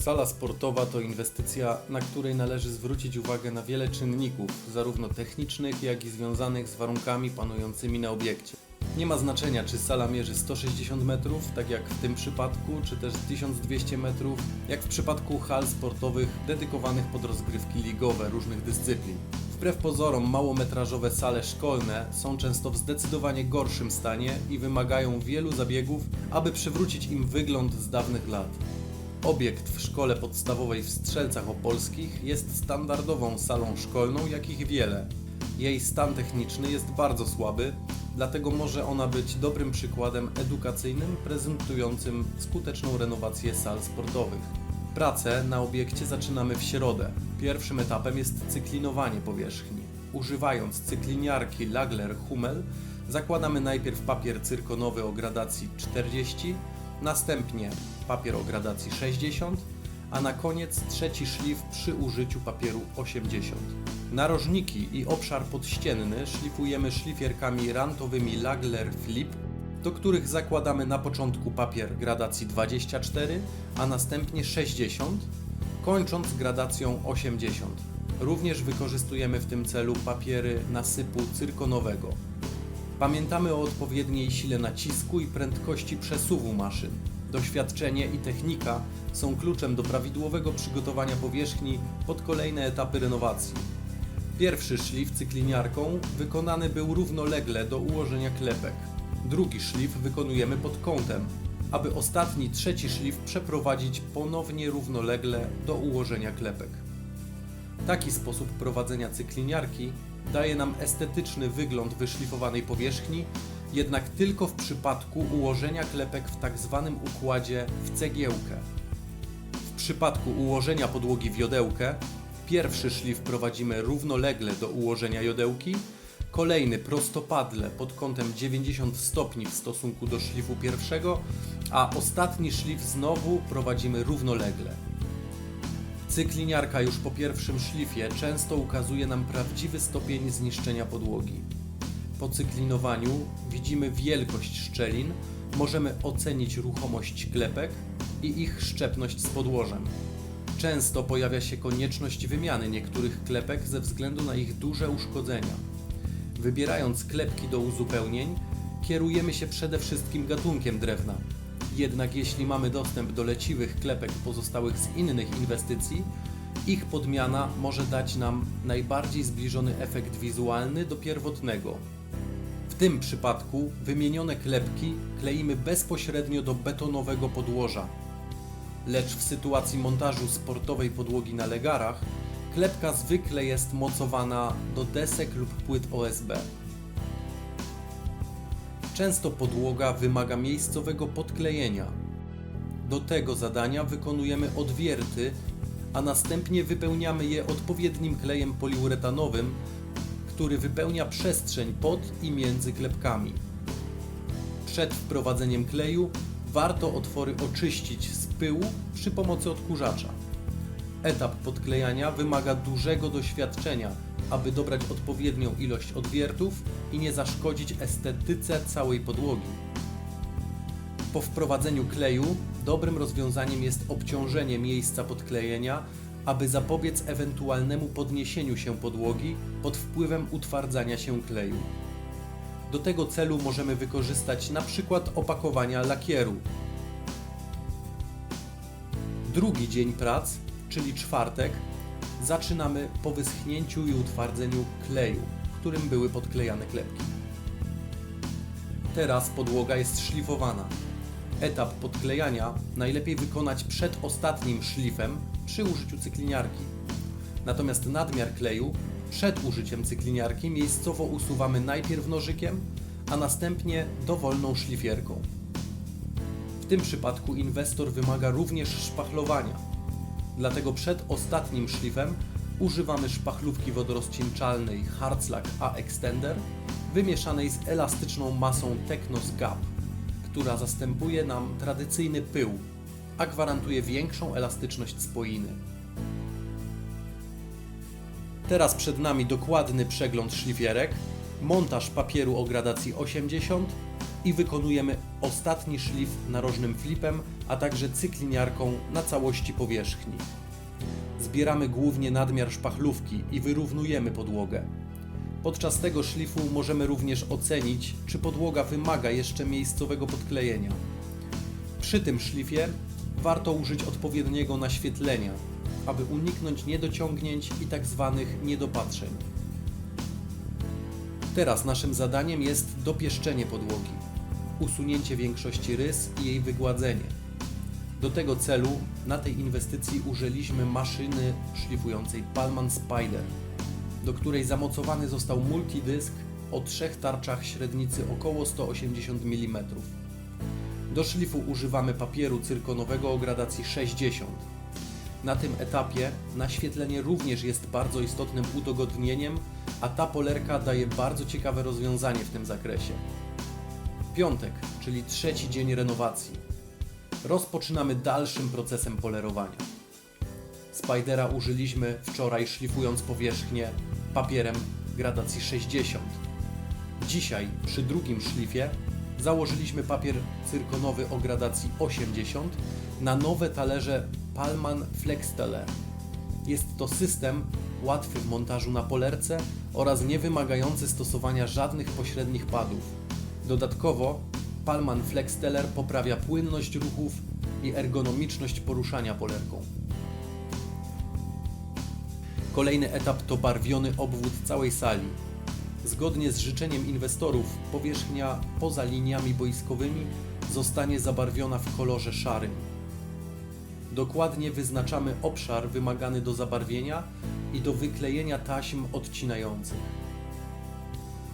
Sala sportowa to inwestycja, na której należy zwrócić uwagę na wiele czynników, zarówno technicznych, jak i związanych z warunkami panującymi na obiekcie. Nie ma znaczenia, czy sala mierzy 160 metrów, tak jak w tym przypadku, czy też 1200 metrów, jak w przypadku hal sportowych dedykowanych pod rozgrywki ligowe różnych dyscyplin. Wbrew pozorom, małometrażowe sale szkolne są często w zdecydowanie gorszym stanie i wymagają wielu zabiegów, aby przywrócić im wygląd z dawnych lat. Obiekt w szkole podstawowej w Strzelcach Opolskich jest standardową salą szkolną, jakich wiele. Jej stan techniczny jest bardzo słaby, dlatego może ona być dobrym przykładem edukacyjnym prezentującym skuteczną renowację sal sportowych. Pracę na obiekcie zaczynamy w środę. Pierwszym etapem jest cyklinowanie powierzchni. Używając cykliniarki Lagler Hummel zakładamy najpierw papier cyrkonowy o gradacji 40, następnie papier o gradacji 60, a na koniec trzeci szlif przy użyciu papieru 80. Narożniki i obszar podścienny szlifujemy szlifierkami rantowymi Lagler Flip, do których zakładamy na początku papier gradacji 24, a następnie 60, kończąc gradacją 80. Również wykorzystujemy w tym celu papiery nasypu cyrkonowego. Pamiętamy o odpowiedniej sile nacisku i prędkości przesuwu maszyn. Doświadczenie i technika są kluczem do prawidłowego przygotowania powierzchni pod kolejne etapy renowacji. Pierwszy szlif cykliniarką wykonany był równolegle do ułożenia klepek. Drugi szlif wykonujemy pod kątem, aby ostatni, trzeci szlif przeprowadzić ponownie równolegle do ułożenia klepek. Taki sposób prowadzenia cykliniarki daje nam estetyczny wygląd wyszlifowanej powierzchni, jednak tylko w przypadku ułożenia klepek w tak zwanym układzie w cegiełkę. W przypadku ułożenia podłogi w jodełkę, pierwszy szlif prowadzimy równolegle do ułożenia jodełki, kolejny prostopadle pod kątem 90 stopni w stosunku do szlifu pierwszego, a ostatni szlif znowu prowadzimy równolegle. Cykliniarka już po pierwszym szlifie często ukazuje nam prawdziwy stopień zniszczenia podłogi. Po cyklinowaniu widzimy wielkość szczelin, możemy ocenić ruchomość klepek i ich szczepność z podłożem. Często pojawia się konieczność wymiany niektórych klepek ze względu na ich duże uszkodzenia. Wybierając klepki do uzupełnień, kierujemy się przede wszystkim gatunkiem drewna. Jednak jeśli mamy dostęp do leciwych klepek pozostałych z innych inwestycji, ich podmiana może dać nam najbardziej zbliżony efekt wizualny do pierwotnego. Tym przypadku wymienione klepki kleimy bezpośrednio do betonowego podłoża. Lecz w sytuacji montażu sportowej podłogi na legarach, klepka zwykle jest mocowana do desek lub płyt OSB. Często podłoga wymaga miejscowego podklejenia. Do tego zadania wykonujemy odwierty, a następnie wypełniamy je odpowiednim klejem poliuretanowym, który wypełnia przestrzeń pod i między klepkami. Przed wprowadzeniem kleju warto otwory oczyścić z pyłu przy pomocy odkurzacza. Etap podklejania wymaga dużego doświadczenia, aby dobrać odpowiednią ilość odwiertów i nie zaszkodzić estetyce całej podłogi. Po wprowadzeniu kleju dobrym rozwiązaniem jest obciążenie miejsca podklejenia, aby zapobiec ewentualnemu podniesieniu się podłogi pod wpływem utwardzania się kleju. Do tego celu możemy wykorzystać na przykład opakowania lakieru. Drugi dzień prac, czyli czwartek, zaczynamy po wyschnięciu i utwardzeniu kleju, którym były podklejane klepki. Teraz podłoga jest szlifowana. Etap podklejania najlepiej wykonać przed ostatnim szlifem przy użyciu cykliniarki. Natomiast nadmiar kleju przed użyciem cykliniarki miejscowo usuwamy najpierw nożykiem, a następnie dowolną szlifierką. W tym przypadku inwestor wymaga również szpachlowania. Dlatego przed ostatnim szlifem używamy szpachlówki wodorozcieńczalnej Hartzlak A Extender wymieszanej z elastyczną masą Technos Gap, która zastępuje nam tradycyjny pył, a gwarantuje większą elastyczność spoiny. Teraz przed nami dokładny przegląd szlifierek, montaż papieru o gradacji 80 i wykonujemy ostatni szlif narożnym flipem, a także cykliniarką na całości powierzchni. Zbieramy głównie nadmiar szpachlówki i wyrównujemy podłogę. Podczas tego szlifu możemy również ocenić, czy podłoga wymaga jeszcze miejscowego podklejenia. Przy tym szlifie warto użyć odpowiedniego naświetlenia, aby uniknąć niedociągnięć i tak zwanych niedopatrzeń. Teraz naszym zadaniem jest dopieszczenie podłogi, usunięcie większości rys i jej wygładzenie. Do tego celu na tej inwestycji użyliśmy maszyny szlifującej Palman Spider, do której zamocowany został multidysk o trzech tarczach średnicy około 180 mm. Do szlifu używamy papieru cyrkonowego o gradacji 60. Na tym etapie naświetlenie również jest bardzo istotnym udogodnieniem, a ta polerka daje bardzo ciekawe rozwiązanie w tym zakresie. Piątek, czyli trzeci dzień renowacji. Rozpoczynamy dalszym procesem polerowania. Spidera użyliśmy wczoraj szlifując powierzchnię papierem gradacji 60. Dzisiaj przy drugim szlifie założyliśmy papier cyrkonowy o gradacji 80 na nowe talerze Palman FlexTeller. Jest to system łatwy w montażu na polerce oraz nie wymagający stosowania żadnych pośrednich padów. Dodatkowo Palman FlexTeller poprawia płynność ruchów i ergonomiczność poruszania polerką. Kolejny etap to barwiony obwód całej sali. Zgodnie z życzeniem inwestorów, powierzchnia poza liniami boiskowymi zostanie zabarwiona w kolorze szarym. Dokładnie wyznaczamy obszar wymagany do zabarwienia i do wyklejenia taśm odcinających.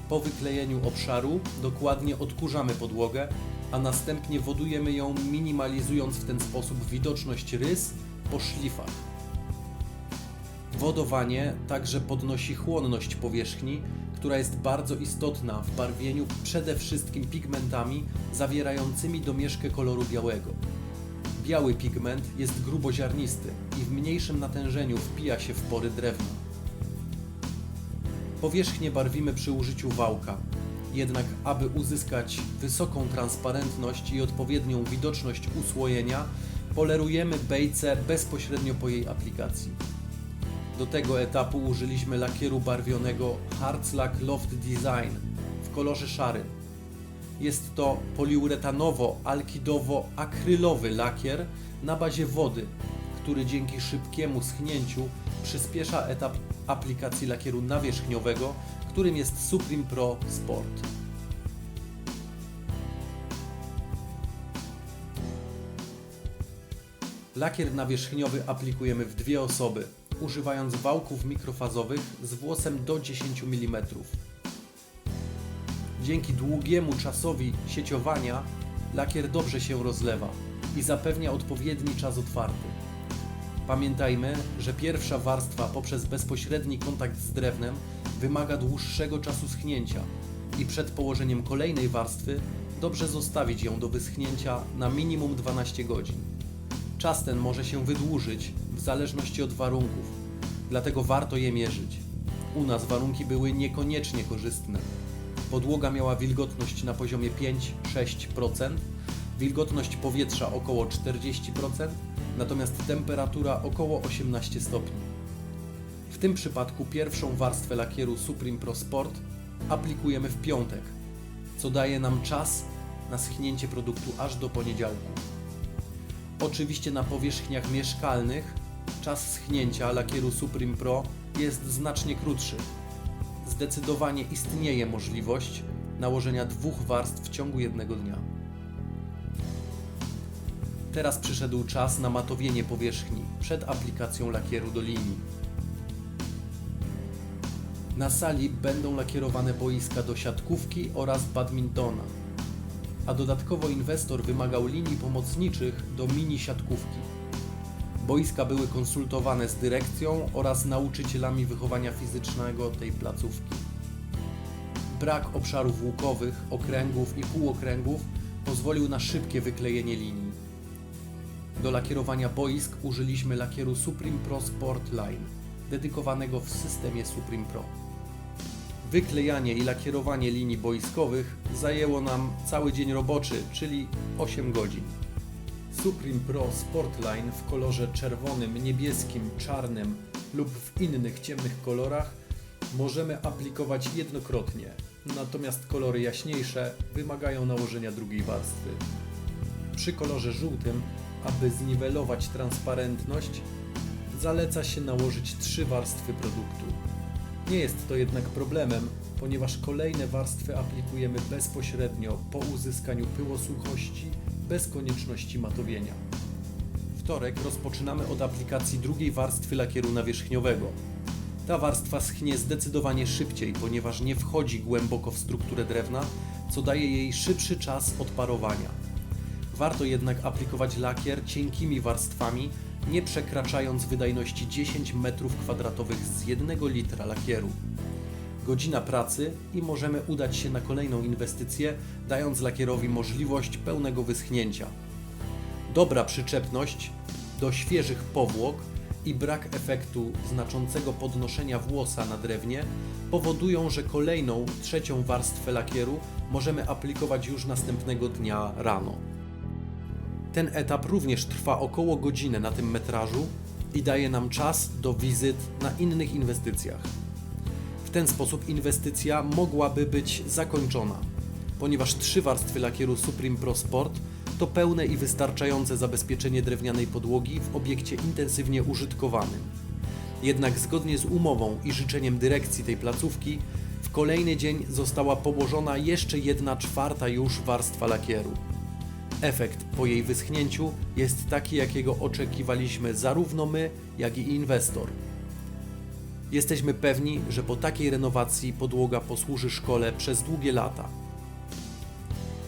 Po wyklejeniu obszaru dokładnie odkurzamy podłogę, a następnie wodujemy ją, minimalizując w ten sposób widoczność rys po szlifach. Wodowanie także podnosi chłonność powierzchni, która jest bardzo istotna w barwieniu przede wszystkim pigmentami zawierającymi domieszkę koloru białego. Biały pigment jest gruboziarnisty i w mniejszym natężeniu wpija się w pory drewna. Powierzchnię barwimy przy użyciu wałka. Jednak aby uzyskać wysoką transparentność i odpowiednią widoczność usłojenia, polerujemy bejce bezpośrednio po jej aplikacji. Do tego etapu użyliśmy lakieru barwionego Hartzlack Loft Design w kolorze szarym. Jest to poliuretanowo-alkidowo-akrylowy lakier na bazie wody, który dzięki szybkiemu schnięciu przyspiesza etap aplikacji lakieru nawierzchniowego, którym jest Supreme Pro Sport. Lakier nawierzchniowy aplikujemy w dwie osoby, używając wałków mikrofazowych z włosem do 10 mm. Dzięki długiemu czasowi sieciowania lakier dobrze się rozlewa i zapewnia odpowiedni czas otwarty. Pamiętajmy, że pierwsza warstwa poprzez bezpośredni kontakt z drewnem wymaga dłuższego czasu schnięcia i przed położeniem kolejnej warstwy dobrze zostawić ją do wyschnięcia na minimum 12 godzin. Czas ten może się wydłużyć w zależności od warunków, dlatego warto je mierzyć. U nas warunki były niekoniecznie korzystne. Podłoga miała wilgotność na poziomie 5-6%, wilgotność powietrza około 40%, natomiast temperatura około 18 stopni. W tym przypadku pierwszą warstwę lakieru Supreme Pro Sport aplikujemy w piątek, co daje nam czas na schnięcie produktu aż do poniedziałku. Oczywiście na powierzchniach mieszkalnych czas schnięcia lakieru Supreme Pro jest znacznie krótszy. Zdecydowanie istnieje możliwość nałożenia dwóch warstw w ciągu jednego dnia. Teraz przyszedł czas na matowienie powierzchni przed aplikacją lakieru do linii. Na sali będą lakierowane boiska do siatkówki oraz badmintona, a dodatkowo inwestor wymagał linii pomocniczych do mini siatkówki. Boiska były konsultowane z dyrekcją oraz nauczycielami wychowania fizycznego tej placówki. Brak obszarów łukowych, okręgów i półokręgów pozwolił na szybkie wyklejenie linii. Do lakierowania boisk użyliśmy lakieru Supreme Pro Sport Line, dedykowanego w systemie Supreme Pro. Wyklejanie i lakierowanie linii boiskowych zajęło nam cały dzień roboczy, czyli 8 godzin. Supreme Pro Sportline w kolorze czerwonym, niebieskim, czarnym lub w innych ciemnych kolorach możemy aplikować jednokrotnie, natomiast kolory jaśniejsze wymagają nałożenia drugiej warstwy. Przy kolorze żółtym, aby zniwelować transparentność, zaleca się nałożyć trzy warstwy produktu. Nie jest to jednak problemem, ponieważ kolejne warstwy aplikujemy bezpośrednio po uzyskaniu pyłosuchości bez konieczności matowienia. Wtorek rozpoczynamy od aplikacji drugiej warstwy lakieru nawierzchniowego. Ta warstwa schnie zdecydowanie szybciej, ponieważ nie wchodzi głęboko w strukturę drewna, co daje jej szybszy czas odparowania. Warto jednak aplikować lakier cienkimi warstwami, nie przekraczając wydajności 10 m2 z 1 litra lakieru. Godzina pracy i możemy udać się na kolejną inwestycję, dając lakierowi możliwość pełnego wyschnięcia. Dobra przyczepność do świeżych powłok i brak efektu znaczącego podnoszenia włosa na drewnie powodują, że kolejną, trzecią warstwę lakieru możemy aplikować już następnego dnia rano. Ten etap również trwa około godzinę na tym metrażu i daje nam czas do wizyt na innych inwestycjach. Ten sposób inwestycja mogłaby być zakończona, ponieważ trzy warstwy lakieru Supreme Pro Sport to pełne i wystarczające zabezpieczenie drewnianej podłogi w obiekcie intensywnie użytkowanym. Jednak zgodnie z umową i życzeniem dyrekcji tej placówki, w kolejny dzień została położona jeszcze jedna czwarta już warstwa lakieru. Efekt po jej wyschnięciu jest taki, jakiego oczekiwaliśmy zarówno my, jak i inwestor. Jesteśmy pewni, że po takiej renowacji podłoga posłuży szkole przez długie lata.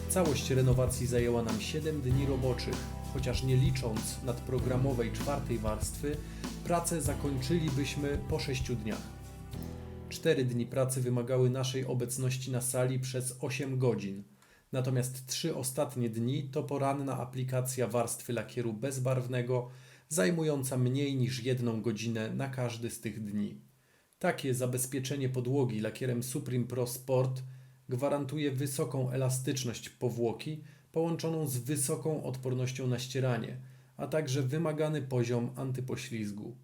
Całość renowacji zajęła nam 7 dni roboczych, chociaż nie licząc nadprogramowej czwartej warstwy, pracę zakończylibyśmy po 6 dniach. 4 dni pracy wymagały naszej obecności na sali przez 8 godzin. Natomiast trzy ostatnie dni to poranna aplikacja warstwy lakieru bezbarwnego, zajmująca mniej niż jedną godzinę na każdy z tych dni. Takie zabezpieczenie podłogi lakierem Supreme Pro Sport gwarantuje wysoką elastyczność powłoki połączoną z wysoką odpornością na ścieranie, a także wymagany poziom antypoślizgu.